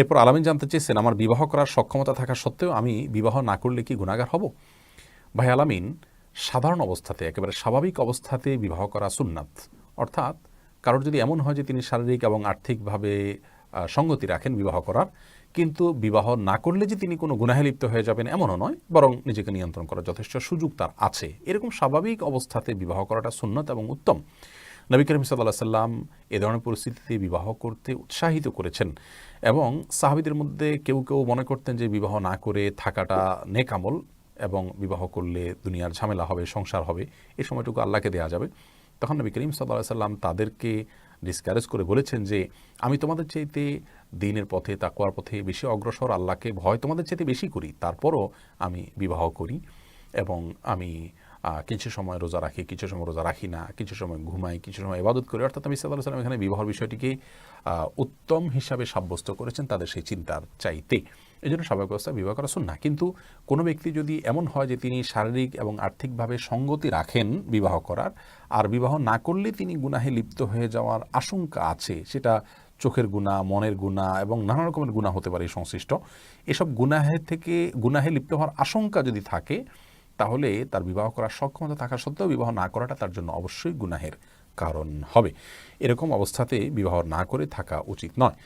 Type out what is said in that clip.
এরপর আলামিন জানতে চেয়েছেন, আমার বিবাহ করার সক্ষমতা থাকা সত্ত্বেও আমি বিবাহ না করলে কি গুণাগার হব? ভাই আলামিন, সাধারণ অবস্থাতে, একেবারে স্বাভাবিক অবস্থাতে বিবাহ করা সুন্নাত। অর্থাৎ, কারোর যদি এমন হয় যে তিনি শারীরিক এবং আর্থিকভাবে সঙ্গতি রাখেন বিবাহ করার, কিন্তু বিবাহ না করলে যে তিনি কোনো গুনাহে লিপ্ত হয়ে যাবেন এমনও নয়, বরং নিজেকে নিয়ন্ত্রণ করার যথেষ্ট সুযোগ তার আছে। এরকম স্বাভাবিক অবস্থাতে বিবাহ করাটা সুন্নত এবং উত্তম। নবী করিম সাল্লাহ সাল্লাম এ ধরনের পরিস্থিতিতে বিবাহ করতে উৎসাহিত করেছেন এবং সাহাবিদের মধ্যে কেউ কেউ মনে করতেন যে বিবাহ না করে থাকাটা নেকামল এবং বিবাহ করলে দুনিয়ার ঝামেলা হবে, সংসার হবে, এ সময়টুকু আল্লাহকে দেয়া যাবে। তখন নবী করিম সাল্লাহ সাল্লাম তাদেরকে ডিসকারেজ করে বলেছেন যে, আমি তোমাদের চাইতে দিনের পথে তাকুয়ার পথে বেশি অগ্রসর, আল্লাহকে ভয় তোমাদের চাইতে বেশি করি। তারপরও আমি বিবাহ করি এবং আমি কিছু সময় রোজা রাখি, কিছু সময় রোজা রাখি না, কিছু সময় ঘুমাই, কিছু সময় ইবাদত করি। অর্থাৎ আমি সাল্লাহ সাল্লাম এখানে বিবাহ বিষয়টিকে উত্তম হিসাবে সাব্যস্ত করেছেন তাদের সেই চিন্তার চাইতে। এই জন্য স্বাভাবিক অবস্থায় বিবাহ করা না কিন্তু কোনো ব্যক্তি যদি এমন হয় যে তিনি শারীরিক এবং আর্থিকভাবে সঙ্গতি রাখেন বিবাহ করার, আর বিবাহ না করলে তিনি গুনাহে লিপ্ত হয়ে যাওয়ার আশঙ্কা আছে, সেটা চোখের গুণা, মনের গুণা এবং নানা রকমের গুণা হতে পারে সংশ্লিষ্ট। এসব গুনাহে থেকে, গুনাহে লিপ্ত হওয়ার আশঙ্কা যদি থাকে তাহলে তার বিবাহ করার সক্ষমতা থাকা সত্ত্বেও বিবাহ না করাটা তার জন্য অবশ্যই গুনাহের কারণ হবে। এরকম অবস্থাতে বিবাহ না করে থাকা উচিত নয়।